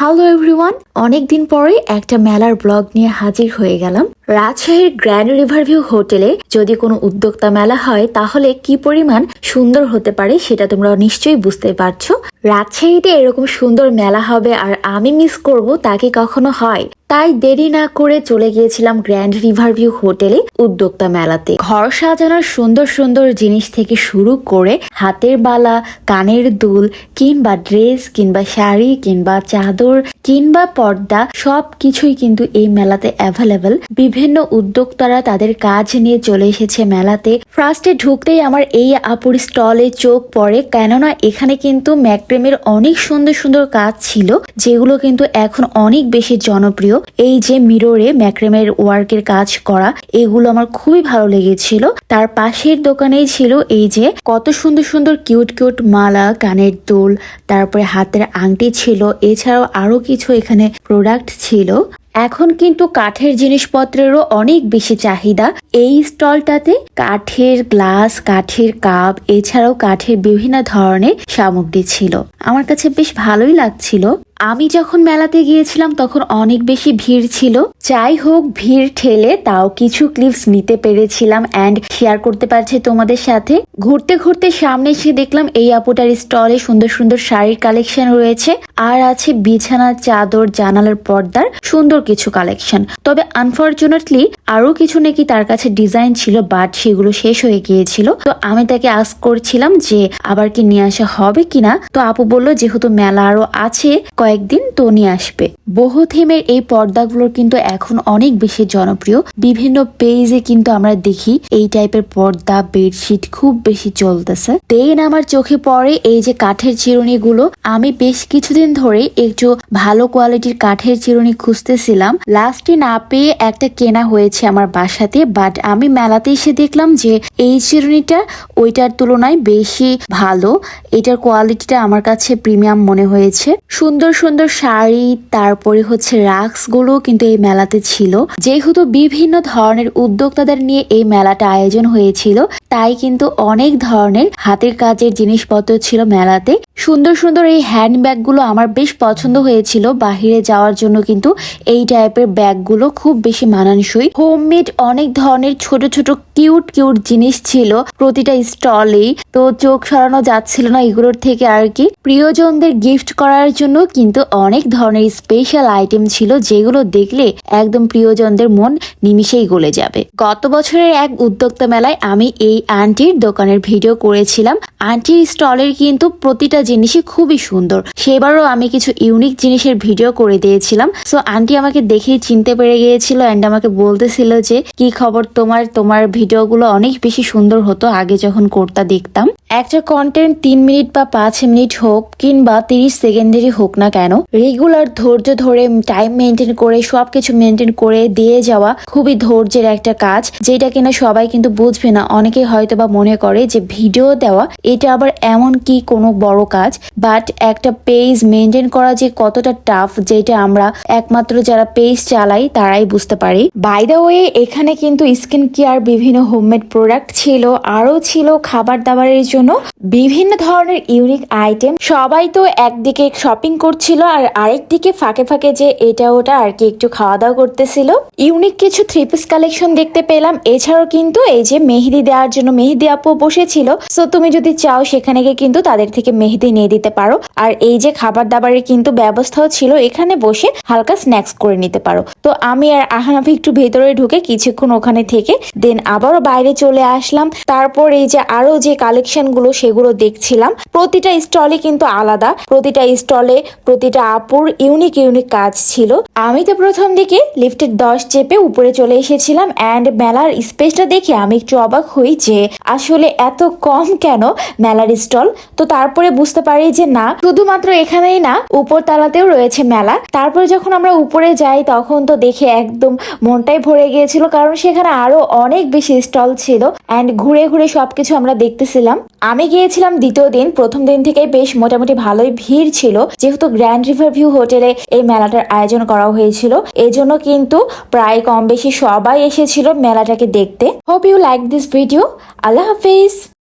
Hello everyone অনেকদিন পরে একটা মেলার ব্লগ নিয়ে হাজির হয়ে গেলাম। রাজশাহীর গ্র্যান্ড রিভারভিউ হোটেলে যদি কোনো উদ্যোক্তা মেলা হয়, তাহলে কি পরিমাণ সুন্দর হতে পারে সেটা তোমরা নিশ্চয়ই বুঝতে পারছ। রাজশাহীতে এরকম সুন্দর মেলা হবে আর আমি মিস করব তা কি কখনো হয়? তাই দেরি না করে চলে গিয়েছিলাম গ্র্যান্ড রিভার ভিউ হোটেলে উদ্যোক্তা মেলাতে। ঘর সাজানোর সুন্দর সুন্দর জিনিস থেকে শুরু করে হাতের বালা, কানের দুল, কিংবা ড্রেস, কিংবা শাড়ি, কিংবা চাদর, কিংবা পর্দা সব কিছুই কিন্তু এই মেলাতে অ্যাভেলেবেল বিভিন্ন উদ্যোক্তারা তাদের কাজ নিয়ে চলে এসেছে মেলাতে। ফার্স্টে ঢুকতেই আমার এই আপুর স্টলে চোখ পড়ে, কেননা এখানে কিন্তু ম্যাক্রেমের অনেক সুন্দর সুন্দর কাজ ছিল, যেগুলো কিন্তু এখন অনেক বেশি জনপ্রিয়। এই যে মিররে ম্যাক্রেমের ওয়ার্কের কাজ করা, এগুলো আমার খুবই ভালো লেগেছিল। তার পাশের দোকানেই ছিল এই যে কত সুন্দর সুন্দর কিউট কিউট মালা, কানের দুল, তারপরে হাতের আংটি ছিল। এছাড়াও আরও কিছু এখানে প্রোডাক্ট ছিল। এখন কিন্তু কাঠের জিনিসপত্রেরও অনেক বেশি চাহিদা। এই স্টলটাতে কাঠের গ্লাস, কাঠের কাপ, এছাড়াও কাঠের বিভিন্ন ধরনের সামগ্রী ছিল। আমার কাছে বেশ ভালোই লাগছিল। আমি যখন মেলাতে গিয়েছিলাম তখন অনেক বেশি ভিড় ছিল। যাই হোক, ভিড় ঠেলে তাও কিছু ক্লিপস নিতে পেরেছিলাম অ্যান্ড শেয়ার করতে পারছি তোমাদের সাথে। ঘুরতে ঘুরতে সামনে এসে দেখলাম এই আপুটার স্টলে সুন্দর সুন্দর শাড়ির কালেকশন রয়েছে। আর আছে বিছানার চাদর, জানালার পর্দার সুন্দর কিছু কালেকশন তবে আনফর্চুনেটলি আরও কিছু নাকি তার কাছে ডিজাইন ছিল বাট সেগুলো শেষ হয়ে গিয়েছিল। তো আমি তাকে আস্ক করছিলাম যে, আবার কি নিয়ে আসা হবে কিনা? তো আপু বলল, যেহেতু মেলা আরও আছে, কয়েকদিন তো নিয়ে আসবে। বহু থিমের এই পর্দাগুলোর কিন্তু এখন অনেক বেশি জনপ্রিয়। বিভিন্ন পেজে কিন্তু আমরা দেখি, এই টাইপের পর্দা বেডশিট খুব বেশি চলতেছে। দেন আমার চোখে পড়ে এই যে কাঠের চিরুনিগুলো। আমি বেশ কিছুদিন ধরে একটু ভালো কোয়ালিটির কাঠের চিরুনি খুঁজতেছিলাম। লাস্টে না পেয়ে একটা কেনা হয়েছে আমার বাসাতে বাট আমি মেলাতে এসে দেখলাম যে এই চিরুনিটা ওইটার তুলনায় বেশি ভালো। এটার কোয়ালিটিটা আমার কাছে প্রিমিয়াম মনে হয়েছে। সুন্দর সুন্দর শাড়ি, তারপরে হচ্ছে রাক্সগুলো কিন্তু এই মেলাতে ছিল। যেহেতু বিভিন্ন ধরনের উদ্যোক্তাদের নিয়ে এই মেলাটা আয়োজন হয়েছিল, তাই কিন্তু অনেক ধরনের হাতের কাজের জিনিসপত্র ছিল মেলাতে। সুন্দর সুন্দর এই হ্যান্ড ব্যাগগুলো আমার বেশ পছন্দ হয়েছিল। বাহিরে যাওয়ার জন্য কিন্তু এই টাইপের ব্যাগগুলো খুব বেশি মানানসই। হোমমেড অনেক ধরনের ছোট ছোট কিউট কিউট জিনিস ছিল প্রতিটা স্টলেই তো চোখ সরানো যাচ্ছিল না এগুলোর থেকে আর কি। প্রিয়জনদের গিফট করার জন্য কিন্তু অনেক ধরনের স্পেশাল আইটেম ছিল যেগুলো দেখলে একদম প্রিয়জনদের মন নিমিশেই গলে যাবে। গত বছরের এক উদ্যোক্তা মেলায় আমি এই আন্টির দোকানের ভিডিও করেছিলাম। আন্টির স্টলের কিন্তু প্রতিটা জিনিসই খুবই সুন্দর। সেবারও আমি কিছু ইউনিক জিনিসের ভিডিও করে দিয়েছিলাম। সো আন্টি আমাকে দেখেই চিনতে পেরে গিয়েছিল অ্যান্ড আমাকে বলতেছিল যে, কি খবর তোমার? তোমার ভিডিওগুলো অনেক বেশি সুন্দর হতো আগে যখন করতা দেখতাম। একটা কন্টেন্ট তিন মিনিট বা পাঁচ মিনিট হোক কিংবা তিরিশ সেকেন্ডেরই হোক না কেন রেগুলার ধৈর্য ধরে টাইম মেনটেন করে, সবকিছু মেনটেন করে দিয়ে যাওয়া খুবই ধৈর্যের একটা কাজ, যেটা কিনা সবাই কিন্তু বুঝবে না। অনেকে হয়তো বা মনে করে যে ভিডিও দেওয়া, এটা আবার এমন কি কোনো বড় কাজ? বাট একটা পেজ মেনটেন করা যে কতটা টাফ যেটা আমরা একমাত্র যারা পেজ চালাই তারাই বুঝতে পারি। বাই দ্য ওয়ে এখানে কিন্তু স্কিন কেয়ার বিভিন্ন হোমমেড প্রোডাক্ট ছিল, আরও ছিল খাবার দাবারের জন্য। বিভিন্ন ধরনের ইউনিক আইটেম সবাই তো একদিকে শপিং করছিল আর আরেকদিকে ফাঁকে ফাঁকে যে এটা ওটা আর কি একটু খাওয়া দাওয়া করতেছিল। ইউনিক কিছু থ্রি পিস কালেকশন দেখতে পেলাম, এছাড়াও কিন্তু এই যে মেহেদি দেওয়ার জন্য মেহেদি আপু বসেছিল। সো তুমি যদি চাও সেখানে গিয়ে কিন্তু তাদের থেকে মেহেদি নিয়ে দিতে পারো। আর এই যে খাবার দাবারের কিন্তু ব্যবস্থাও ছিল, এখানে বসে হালকা স্ন্যাক্স করে নিতে পারো। তো আমি আর আহানাফি একটু ভেতরে ঢুকে কিছুক্ষণ ওখানে থেকে দেন আবারও বাইরে চলে আসলাম। তারপর এই যে আরও যে কালেকশনগুলো সেগুলো দেখছিলাম। প্রতিটা স্টলে কিন্তু আলাদা। প্রতিটা স্টলে প্রতিটা আপুর ইউনিক ইউনিক কাজ ছিল। আমি তো প্রথম দিকে লিফটের দশ চেপে উপরে চলে এসেছিলাম অ্যান্ড মেলার স্পেসটা দেখে আমি একটু অবাক হই যে আসলে এত কম কেন মেলার স্টল তো তারপরে বুঝতে পারি যে না, শুধুমাত্র এখানেই না উপর তালাতেও রয়েছে মেলা। তারপরে যখন আমরা উপরে যাই, তখন তো দেখে একদম মনটাই ভরে গিয়েছিল, কারণ সেখানে আরও অনেক বেশি স্টল ছিল অ্যান্ড ঘুরে ঘুরে সবকিছু আমরা দেখতেছিলাম। আমি গিয়েছিলাম দ্বিতীয় দিন, প্রথম দিন থেকে বেশ মোটামুটি ভালোই ভিড় ছিল। যেহেতু গ্র্যান্ড রিভার ভিউ হোটেলে এই মেলাটার আয়োজন করা হয়েছিল, এজন্য কিন্তু প্রায় কম বেশি সবাই এসেছিল মেলাটাকে দেখতে। Hope you like this video Allah Hafiz.